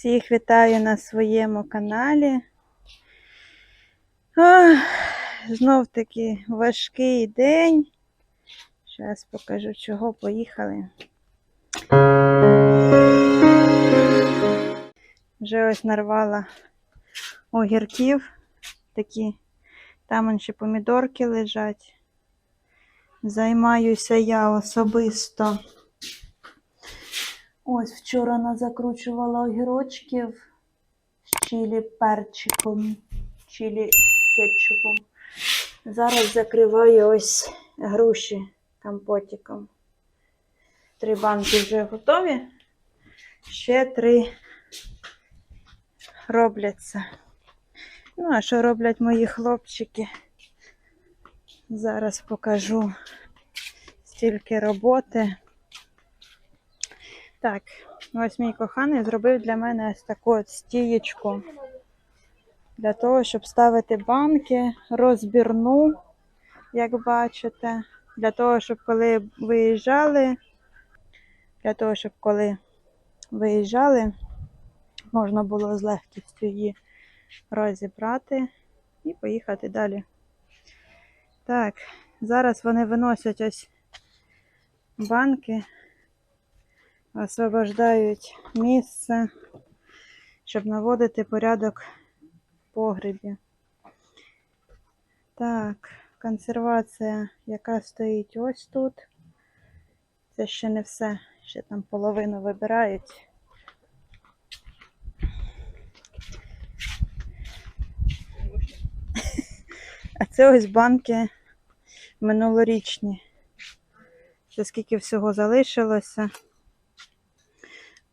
Всіх вітаю на своєму каналі. Ах, знов таки важкий день. Зараз покажу, чого поїхали. Вже ось нарвала огірків. Такі там ще помідорки лежать. Займаюся я особисто. Ось вчора назакручувала огірочків з чилі перчиком, чилі кетчупом. Зараз закриваю ось груші компотиком. Три банки вже готові. Ще три робляться. Ну, а що роблять мої хлопчики? Зараз покажу стільки роботи. Так, ось мій коханий зробив для мене ось таку от стієчку. Для того, щоб ставити банки, розбірну, як бачите. Для того, щоб коли виїжджали, для того, щоб коли виїжджали, можна було з легкістю її розібрати і поїхати далі. Так, зараз вони виносять ось банки, освобождають місце, щоб наводити порядок в погребі. Так, консервація, яка стоїть ось тут. Це ще не все, ще там половину вибирають. А це ось банки минулорічні. Це скільки всього залишилося.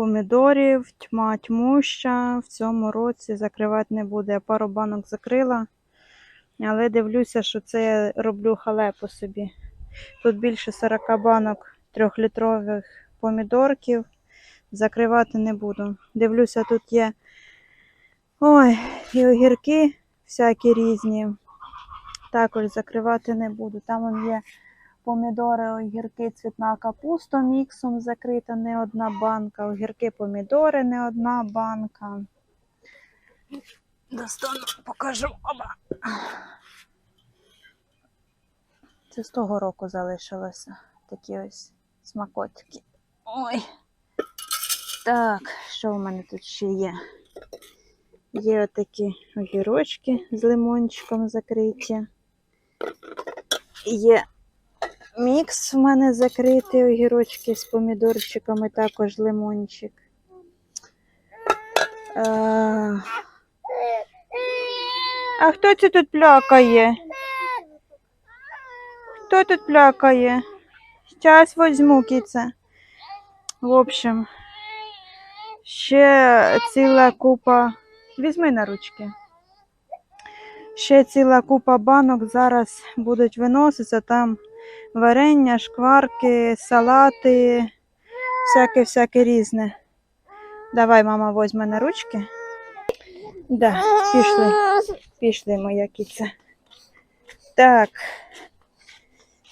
Помідорів, тьма тьмуща. В цьому році закривати не буде. Я пару банок закрила. Але дивлюся, що це я роблю халепу собі. Тут більше 40 банок трьохлітрових помідорків. Закривати не буду. Дивлюся, тут є ой, і огірки всякі різні. Також закривати не буду. Там є помідори, огірки, цвітна капуста міксом закрита, не одна банка. Огірки, помідори, не одна банка. Достану, покажу. Оба. Це з того року залишилося. Такі ось смакотики. Ой. Так, що в мене тут ще є? Є отакі огірочки з лимончиком закриті. Є мікс в мене закритий огірочки з помідорчиками, також лимончик. А, а хто це тут плякає? Хто тут плякає? Зараз возьму кіце. В общем, ще ціла купа. Візьми на ручки. Ще ціла купа банок зараз будуть виноситися. Там варення, шкварки, салати, всяке-всяке різне. Давай, мама, возьме на ручки. Да, пішли. Пішли, моя кіця. Так.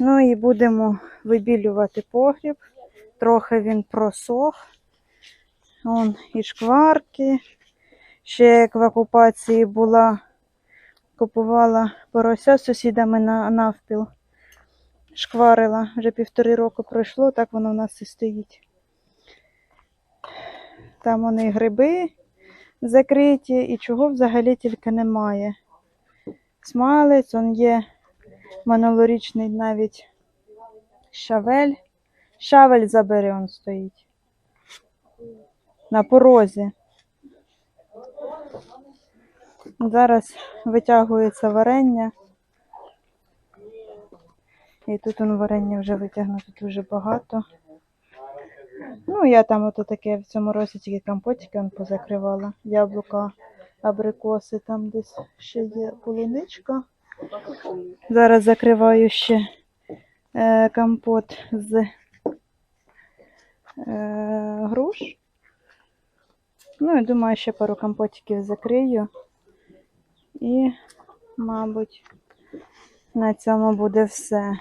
Ну і будемо вибілювати погріб. Трохи він просох. Вон і шкварки. Ще як в окупації була, купувала порося з сусідами на навпіл. Шкварила. Вже півтори року пройшло, так воно в нас і стоїть. Там вони гриби закриті і чого взагалі тільки немає. Смалець, он є минулорічний навіть шавель. Шавель забери, он стоїть. На порозі. Зараз витягується варення. І тут он варення вже витягнуто дуже багато. Ну, я там ото таке в цьому році тільки компотики он позакривала. Яблука, абрикоси, там десь ще є полуничка. Зараз закриваю ще е, компот з е, груш. Ну, і думаю, ще пару компотиків закрию. І, мабуть, на цьому буде все.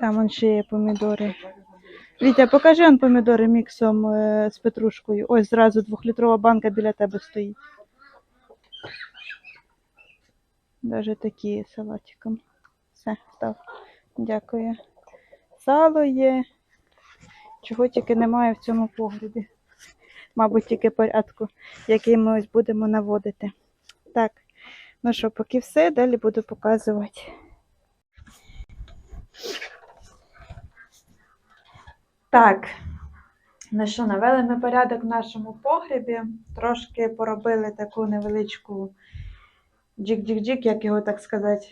Там он ще є помідори Вітя, покажи он помідори міксом е, з петрушкою. Ось зразу двохлітрова банка біля тебе стоїть. Даже такі салатиком. Все, став. Дякую. Сало є. Чого тільки немає в цьому погребі. Мабуть, тільки порядку, який ми ось будемо наводити. Так, ну що, поки все, далі буду показувати. Так, ну що, навели ми порядок в нашому погребі. Трошки поробили таку невеличку джик-джик-джик, як його так сказати.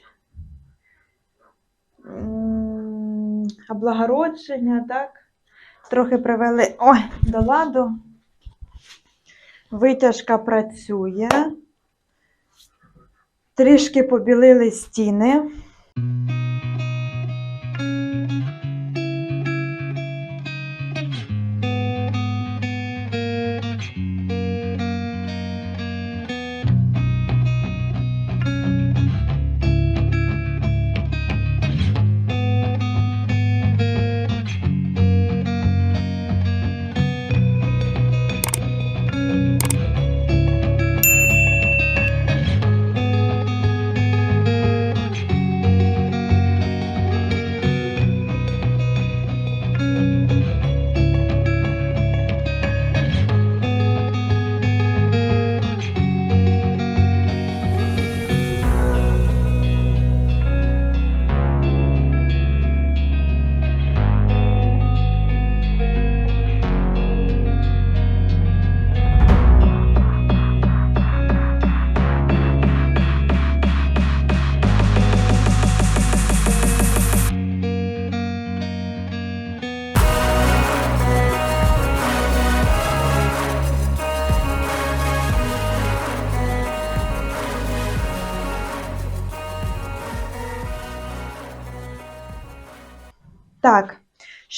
Облагородження, так? Трохи привели ой, до ладу. Витяжка працює. Трішки побілили стіни.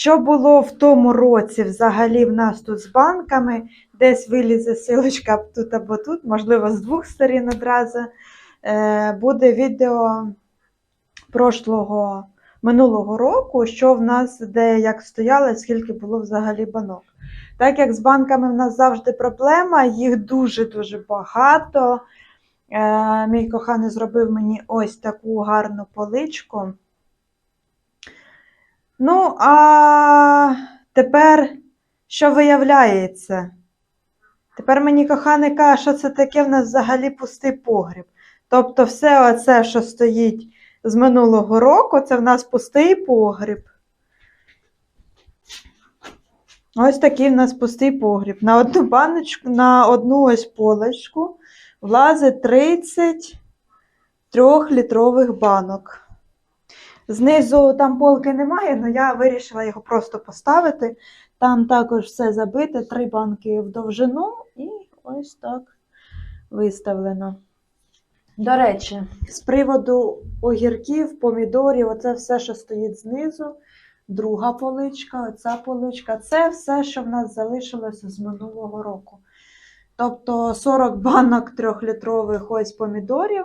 Що було в тому році взагалі в нас тут з банками? Десь вилізе силочка тут або тут, можливо, з двох сторін одразу. Е, буде відео прошлого минулого року, що в нас де як стояло, скільки було взагалі банок. Так як з банками в нас завжди проблема, їх дуже-дуже багато. Е, мій коханий зробив мені ось таку гарну поличку. Ну, а тепер що виявляється? Тепер мені коханий каже, що це таке в нас взагалі пустий погріб. Тобто, все оце, що стоїть з минулого року, це в нас пустий погріб. Ось такий в нас пустий погріб. На одну баночку, на одну ось полочку влазить 30 трьохлітрових банок. Знизу там полки немає, але я вирішила його просто поставити. Там також все забите, три банки в довжину і ось так виставлено. До речі, з приводу огірків, помідорів, оце все, що стоїть знизу, друга поличка, оця поличка, це все, що в нас залишилося з минулого року. Тобто 40 банок трьохлітрових ось помідорів.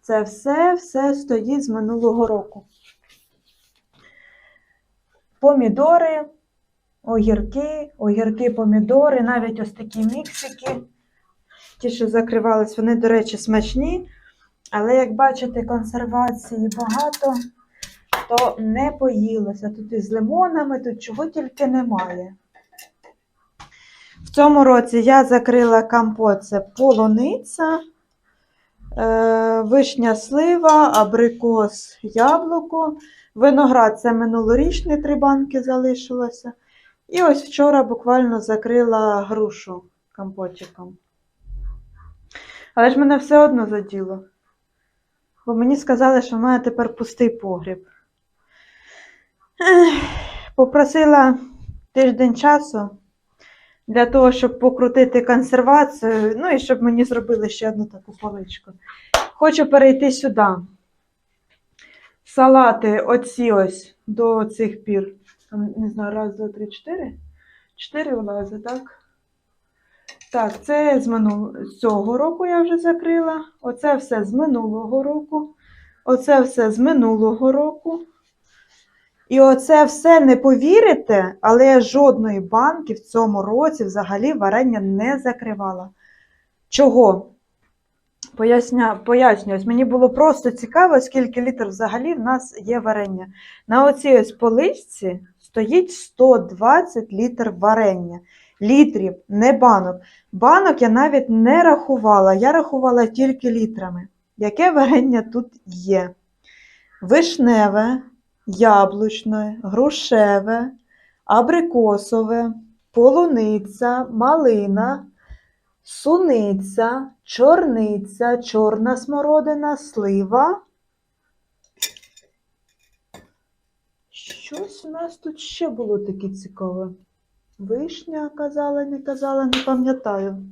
Це все, все стоїть з минулого року. Помідори, огірки, огірки, помідори, навіть ось такі міксики. Ті, що закривались, вони, до речі, смачні. Але, як бачите, консервації багато, то не поїлося. Тут із лимонами, тут чого тільки немає. В цьому році я закрила компот, це полуниця, е, вишня слива, абрикос, яблуко. Виноград це минулорічні три банки залишилося. І ось вчора буквально закрила грушу компотчиком. Але ж мене все одно заділо. Бо мені сказали, що в мене тепер пустий погріб. Ех, Попросила тиждень часу для того, щоб покрутити консервацію, ну і щоб мені зробили ще одну таку поличку. Хочу перейти сюди. Салати оці ось до цих пір. Там, не знаю, раз, два, три, чотири. Чотири влази, так? Так, це з, минул... з цього року я вже закрила. Оце все з минулого року. Оце все з минулого року. І оце все не повірите, але я жодної банки в цьому році взагалі варення не закривала. Чого? Поясня, пояснюю, ось мені було просто цікаво, скільки літр взагалі в нас є варення. На оцій ось поличці стоїть 120 літр варення. Літрів, не банок. Банок я навіть не рахувала, я рахувала тільки літрами. Яке варення тут є? Вишневе, яблучне, грушеве, абрикосове, полуниця, малина, суниця, чорниця, чорна смородина, слива. Щось у нас тут ще було таке цікаве. Вишня казала, не казала, не пам'ятаю.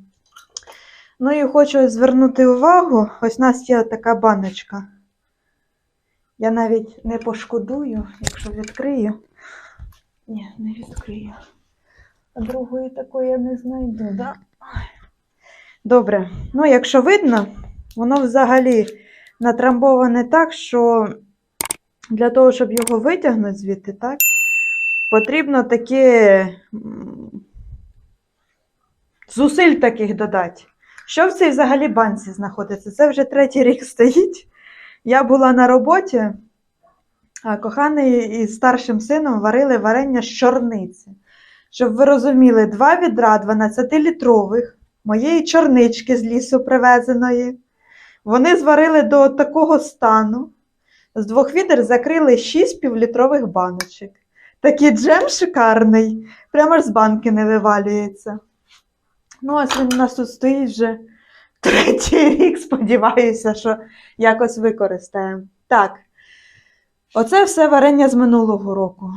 Ну і хочу звернути увагу, ось у нас є така баночка. Я навіть не пошкодую, якщо відкрию. Ні, не відкрию. А другої такої я не знайду, да? Добре. Ну, якщо видно, воно взагалі натрамбоване так, що для того, щоб його витягнути звідти, так, потрібно таке зусиль таких додати. Що в цій взагалі банці знаходиться? Це вже третій рік стоїть. Я була на роботі, а коханий із старшим сином варили варення з чорниці. Щоб ви розуміли, два відра 12-літрових моєї чорнички з лісу привезеної. Вони зварили до такого стану. З двох відер закрили 6 півлітрових баночок. Такий джем шикарний, прямо ж з банки не вивалюється. Ну, ось він у нас тут стоїть вже третій рік, сподіваюся, що якось використаємо. Так, оце все варення з минулого року.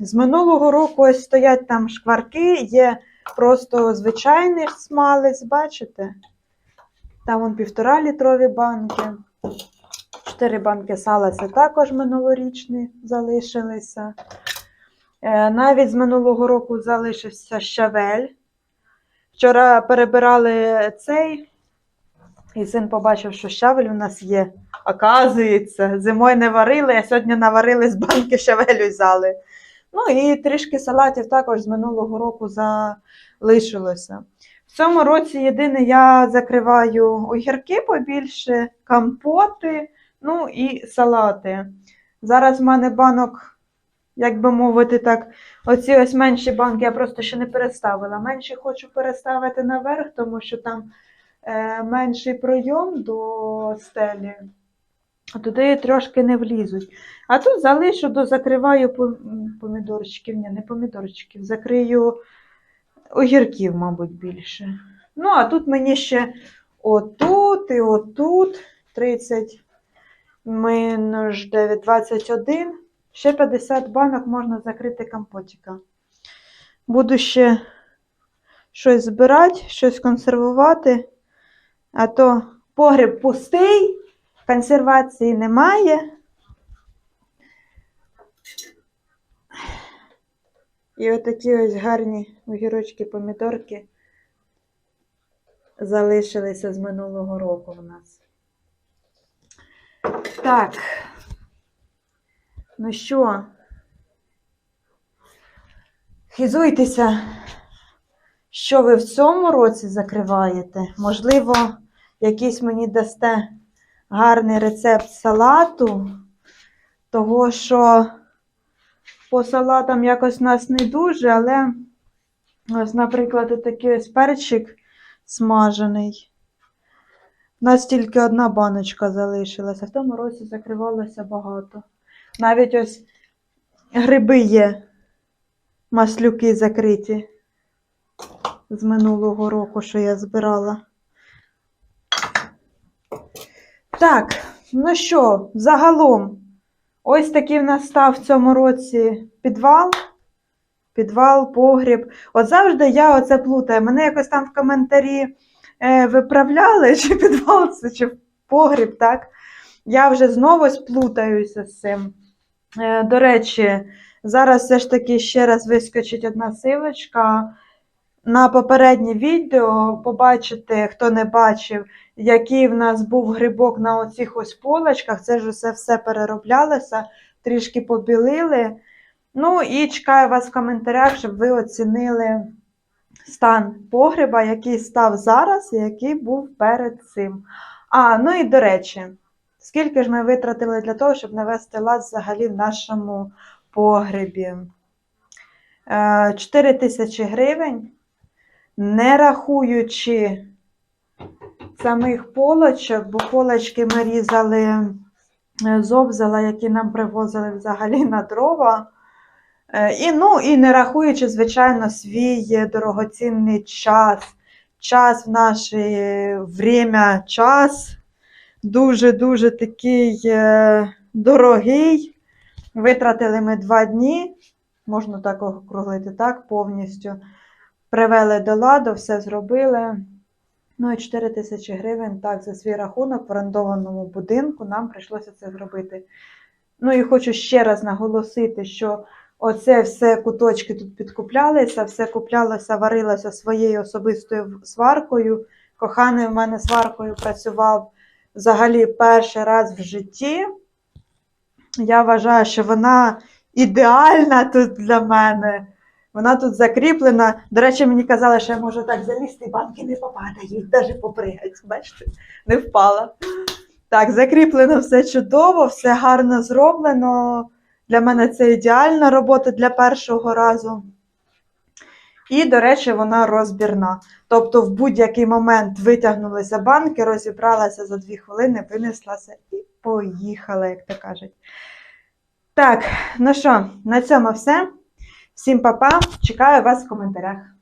З минулого року ось стоять там шкварки, є просто звичайний смалець, бачите? Там вон півтора літрові банки. Чотири банки сала це також минулорічні залишилися. Е, Навіть з минулого року залишився щавель. Вчора перебирали цей, і син побачив, що щавель у нас є. Оказується, зимою не варили, а сьогодні наварили з банки щавелю взяли. Ну і трішки салатів також з минулого року залишилося. В цьому році єдине я закриваю огірки побільше, компоти, ну і салати. Зараз в мене банок, як би мовити так, оці ось менші банки я просто ще не переставила. Менші хочу переставити наверх, тому що там е, менший пройом до стелі, туди трошки не влізуть. А тут залишу, дозакриваю пом- помідорчиків, ні, не помідорчиків, закрию огірків, мабуть, більше. Ну, а тут мені ще отут і отут 30 мінус 9, 21. Ще 50 банок можна закрити компотика. Буду ще щось збирати, щось консервувати. А то погріб пустий, консервації немає. І отакі ось гарні огірочки, помідорки залишилися з минулого року у нас. Так. Ну що? Хизуйтеся, що ви в цьому році закриваєте. Можливо, якийсь мені дасте гарний рецепт салату, того, що по салатам якось нас не дуже, але ось, наприклад, такий ось перчик смажений. У нас тільки одна баночка залишилася. В тому році закривалося багато. Навіть ось гриби є, маслюки закриті з минулого року, що я збирала. Так, ну що, загалом, ось такий в нас став в цьому році підвал. Підвал, погріб. От завжди я оце плутаю. Мене якось там в коментарі е, виправляли, чи підвал це, чи погріб, так? Я вже знову сплутаюся з цим. Е, до речі, зараз все ж таки ще раз вискочить одна силочка. На попереднє відео побачите, хто не бачив, який в нас був грибок на оцих ось полочках. Це ж усе все перероблялося, трішки побілили. Ну і чекаю вас в коментарях, щоб ви оцінили стан погреба, який став зараз і який був перед цим. А, ну і до речі, скільки ж ми витратили для того, щоб навести лад взагалі в нашому погребі? 4 тисячі гривень, не рахуючи самих полочок, бо полочки ми різали е, з обзала, які нам привозили взагалі на дрова. Е, І, ну, і не рахуючи, звичайно, свій е, дорогоцінний час. Час в наше время, час дуже-дуже такий дорогий. Витратили ми два дні, можна так округлити, так, повністю. Привели до ладу, все зробили. Ну і 4 тисячі гривень так, за свій рахунок в орендованому будинку нам прийшлося це зробити. Ну і хочу ще раз наголосити, що оце все куточки тут підкуплялися, все куплялося, варилося своєю особистою сваркою. Коханий в мене сваркою працював взагалі перший раз в житті. Я вважаю, що вона ідеальна тут для мене. Вона тут закріплена. До речі, мені казали, що я можу так залізти, банки не попадають, навіть попригать. Бачите, не впала. Так, закріплено все чудово, все гарно зроблено. Для мене це ідеальна робота для першого разу. І, до речі, вона розбірна. Тобто, в будь-який момент витягнулися банки, розібралася за дві хвилини, винеслася і поїхала, як то кажуть. Так, ну що, на цьому все. Всім па-па. Чекаю вас в коментарях.